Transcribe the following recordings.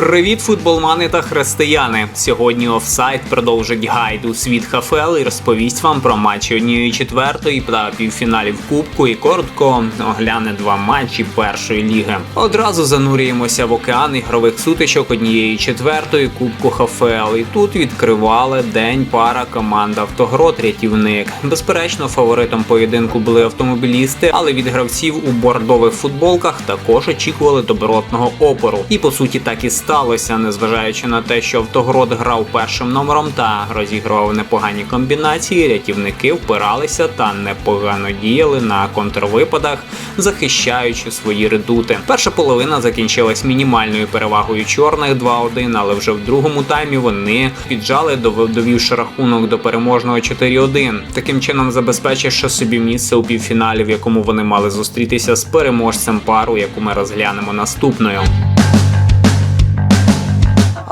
Привіт, футболмани та християни! Сьогодні офсайд продовжить гайд у світ ХФЛ і розповість вам про матчі однієї четвертої та півфіналів Кубку і коротко огляне два матчі першої ліги. Одразу занурюємося в океан ігрових сутичок однієї четвертої Кубку ХФЛ. І тут відкривали день пара команд Автоград рятівник. Безперечно, фаворитом поєдинку були автомобілісти, але від гравців у бордових футболках також очікували добротного опору. І по суті так і сталося, незважаючи на те, що Автоград грав першим номером та розігрував непогані комбінації. Рятівники впиралися та непогано діяли на контрвипадах, захищаючи свої редути. Перша половина закінчилась мінімальною перевагою чорних 2-1, але вже в другому таймі вони піджали, дов- довівши рахунок до переможного 4-1. Таким чином забезпечивши собі місце у півфіналі, в якому вони мали зустрітися з переможцем пару, яку ми розглянемо наступною.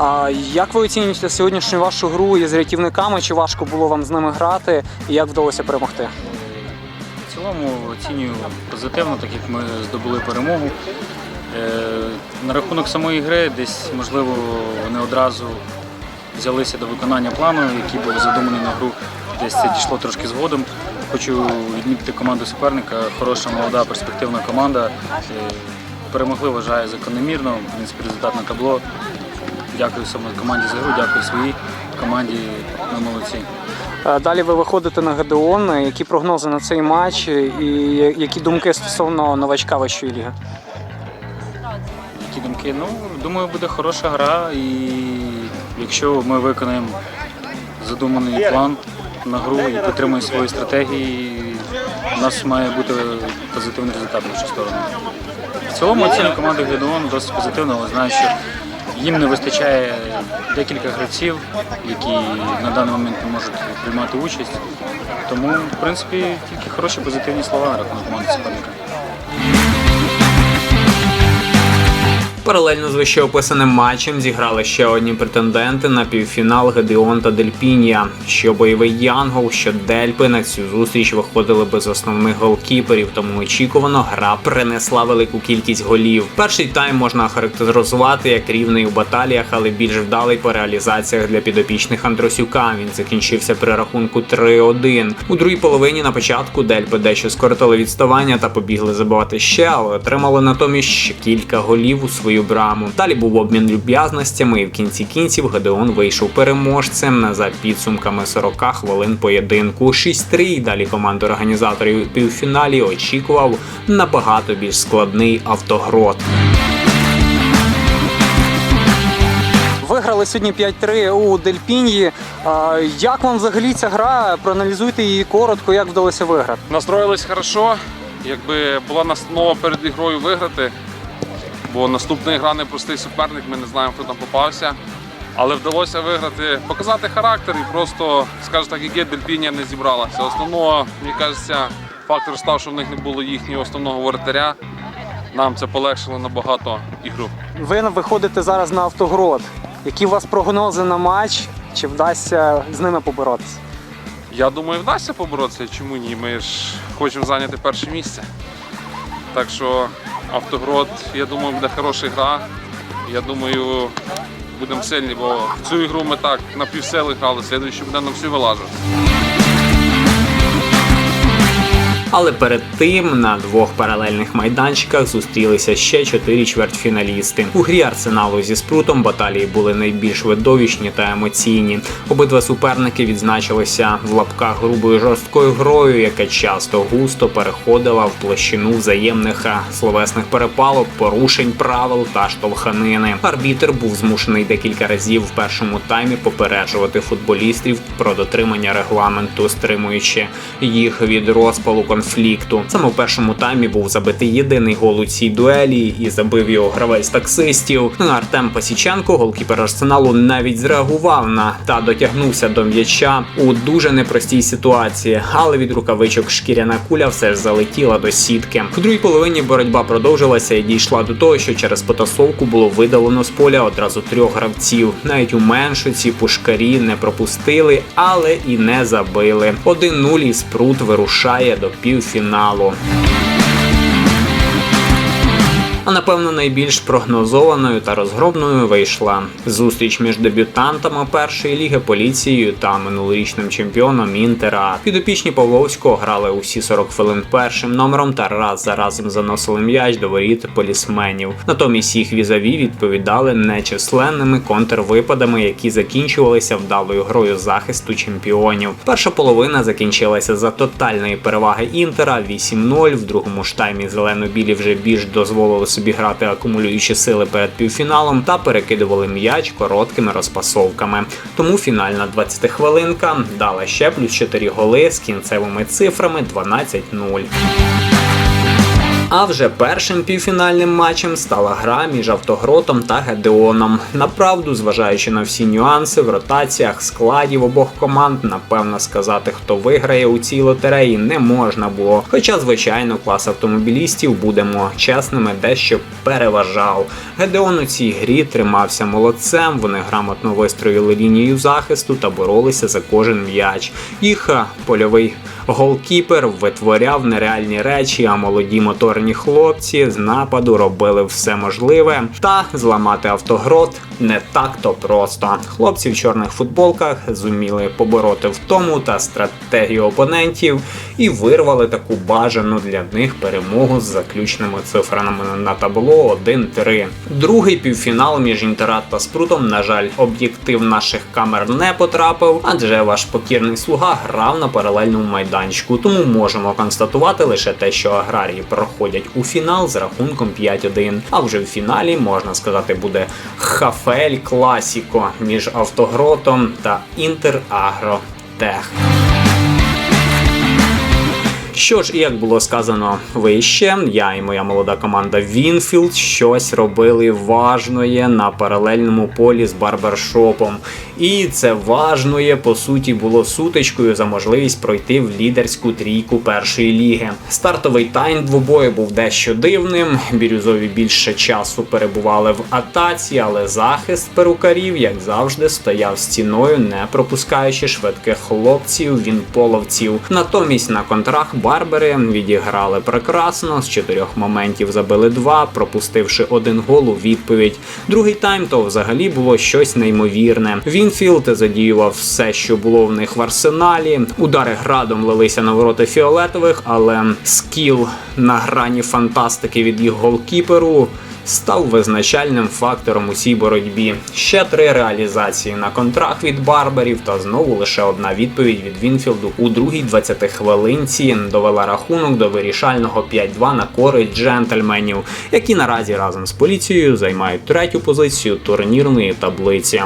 А як ви оцінюєте сьогоднішню вашу гру із рятівниками? Чи важко було вам з ними грати? І як вдалося перемогти? В цілому оцінюю позитивно, так як ми здобули перемогу. Е, На рахунок самої гри, десь, можливо, не одразу взялися до виконання плану, який був задуманий на гру. Десь це дійшло трошки згодом. Хочу відмітити команду суперника. Хороша, молода, перспективна команда. Е, Перемогли, вважаю, закономірно. В принципі, результат на табло. Дякую саме команді за гру, дякую своїй команді. Ми молодці. Е, Далі ви виходите на Гедеон. Які прогнози на цей матч і які думки стосовно новачка вашої ліги? Які думки? Ну, думаю, буде хороша гра, і якщо ми виконаємо задуманий план на гру і підтримуємо свої стратегії, у нас має бути позитивний результат в нашу сторону. В цілому оцінюю команду Глядоон досить позитивно, але знаю, що їм не вистачає декілька гравців, які на даний момент не можуть приймати участь. Тому, в принципі, тільки хороші позитивні слова на рахунок команди суперника. Паралельно з вищеописаним матчем зіграли ще одні претенденти на півфінал Гедеон та Дельпінія. Що бойовий Янгол, що Дельпи на цю зустріч виходили без основних голкіперів, тому очікувано гра принесла велику кількість голів. Перший тайм можна характеризувати як рівний у баталіях, але більш вдалий по реалізаціях для підопічних Андросюка. Він закінчився при рахунку 3-1. У другій половині на початку Дельпи дещо скоротили відставання та побігли забивати ще, але отримали натомість ще кілька голів у свою браму. Далі був обмін люб'язностями, і в кінці кінців Гедеон вийшов переможцем за підсумками 40 хвилин поєдинку 6-3. І Далі команда організаторів у півфіналі очікував набагато більш складний автогрот. Виграли сьогодні 5-3 у Дельпінії. А, Як вам взагалі ця гра? Проаналізуйте її коротко, як вдалося виграти. Настроїлись хорошо. Якби була настанова перед ігрою виграти, бо наступна гра непростий суперник, ми не знаємо, хто там попався. Але вдалося виграти, показати характер і просто, скажу так, як є, Дельпінія не зібралася. Основного, мені кажеться, фактор став, що в них не було їхнього основного воротаря. Нам це полегшило набагато ігру. Ви виходите зараз на автоград. Які у вас прогнози на матч? Чи вдасться з ними поборотися? Я думаю, вдасться поборотися. Чому ні? Ми ж хочемо зайняти перше місце. Так що автоград, я думаю, буде хороша гра. Я думаю, будемо сильні, бо в цю ігру ми так на півсели грали, слідуючи буде на всю вилажувати. Але перед тим на двох паралельних майданчиках зустрілися ще чотири чвертьфіналісти. У грі арсеналу зі спрутом баталії були найбільш видовищні та емоційні. Обидва суперники відзначилися в лапках грубою жорсткою грою, яка часто густо переходила в площину взаємних словесних перепалок, порушень правил та штовханини. Арбітер був змушений декілька разів в першому таймі попереджувати футболістів про дотримання регламенту, стримуючи їх від розпалу конфлікту. Саме в першому таймі був забитий єдиний гол у цій дуелі і забив його гравець таксистів. Артем Пасіченко, голкіпер арсеналу, навіть зреагував на та дотягнувся до м'яча у дуже непростій ситуації, але від рукавичок шкіряна куля все ж залетіла до сітки. В другій половині боротьба продовжилася і дійшла до того, що через потасовку було видалено з поля одразу трьох гравців. Навіть у меншиці пушкарі не пропустили, але і не забили. 1-0 і спрут вирушає до півфіналу. А напевно найбільш прогнозованою та розгромною вийшла зустріч між дебютантами першої ліги поліцією та минулорічним чемпіоном Інтера. Підопічні Павловського грали усі 40 хвилин першим номером та раз за разом заносили м'яч до воріт полісменів. Натомість їх візаві відповідали нечисленними контрвипадами, які закінчувалися вдалою грою захисту чемпіонів. Перша половина закінчилася за тотальної переваги Інтера 8-0. В другому ж таймі зелено-білі вже більш дозволили собі грати, акумулюючі сили перед півфіналом та перекидували м'яч короткими розпасовками. Тому фінальна 20 хвилинка дала ще плюс 4 голи з кінцевими цифрами 12-0. А вже першим півфінальним матчем стала гра між Автогротом та Гедеоном. Направду, зважаючи на всі нюанси в ротаціях складів обох команд, напевно сказати, хто виграє у цій лотереї, не можна було. Хоча, звичайно, клас автомобілістів, будемо чесними, дещо переважав. Гедеон у цій грі тримався молодцем. Вони грамотно вистроїли лінію захисту та боролися за кожен м'яч. Їх польовий голкіпер витворяв нереальні речі, а молоді моторні хлопці з нападу робили все можливе. Та зламати автогрот не так то просто. Хлопці в чорних футболках зуміли побороти втому та стратегію опонентів і вирвали таку бажану для них перемогу з заключними цифрами на табло 1-3. Другий півфінал між Інтерат та Спрутом, на жаль, об'єктив наших камер не потрапив, адже ваш покірний слуга грав на паралельному майданчику. Тому можемо констатувати лише те, що аграрії проходять у фінал з рахунком 5-1. А вже в фіналі можна сказати буде хафель класіко між автогротом та Інтер Агро Тех. Що ж, як було сказано вище, я і моя молода команда Вінфілд щось робили важноє на паралельному полі з барбершопом. І це важноє, по суті, було сутичкою за можливість пройти в лідерську трійку першої ліги. Стартовий тайм двобою був дещо дивним. Бірюзові більше часу перебували в атаці, але захист перукарів, як завжди, стояв стіною, не пропускаючи швидких хлопців, вінполовців. Натомість на контрах Барбери відіграли прекрасно. З чотирьох моментів забили два, пропустивши один гол у відповідь. Другий тайм то взагалі було щось неймовірне. Вінфілд задіював все, що було в них в арсеналі. Удари градом лилися на ворота фіолетових, але скіл на грані фантастики від їх голкіперу став визначальним фактором у цій боротьбі. Ще три реалізації на контракт від Барберів, та знову лише одна відповідь від Вінфілду у другій 20 хвилинці довела рахунок до вирішального 5-2 на користь джентльменів, які наразі разом з поліцією займають третю позицію турнірної таблиці.